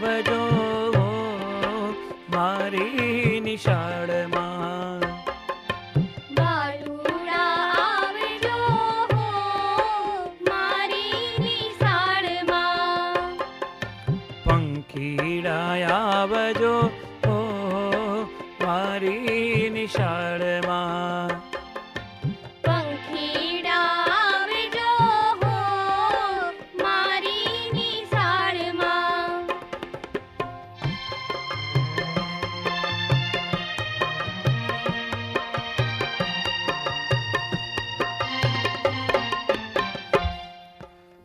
આવજો મારી નિશાળમાં. આવજો ઓ મારી નિશાળમાં.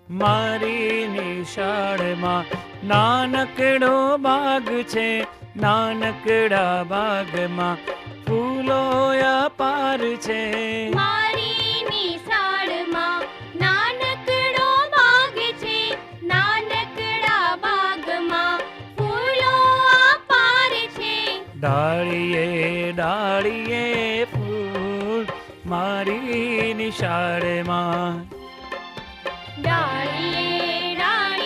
મારી નિશાળમાં નાનકડો બાગ છે નાનકડા બાગમાં ફૂલો અપાર છે. મારી નિશાળમાં નાનકડો બાગ છે નાનકડા બાગમાં ફૂલો અપાર છે. ડાળીએ ડાળીએ ફૂલ મારી નિશાળમાં. ડાળીએ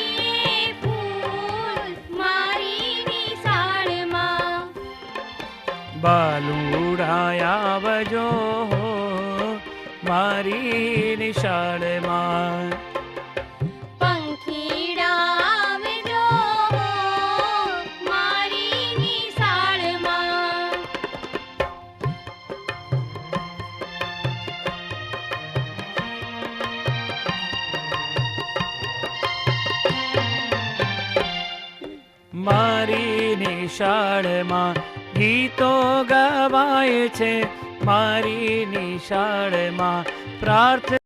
ફૂલ મારી નિશાળમાં મારી નિશાળમાં ગીતો ગવાય છે. મારી નિશાળમાં પ્રાર્થના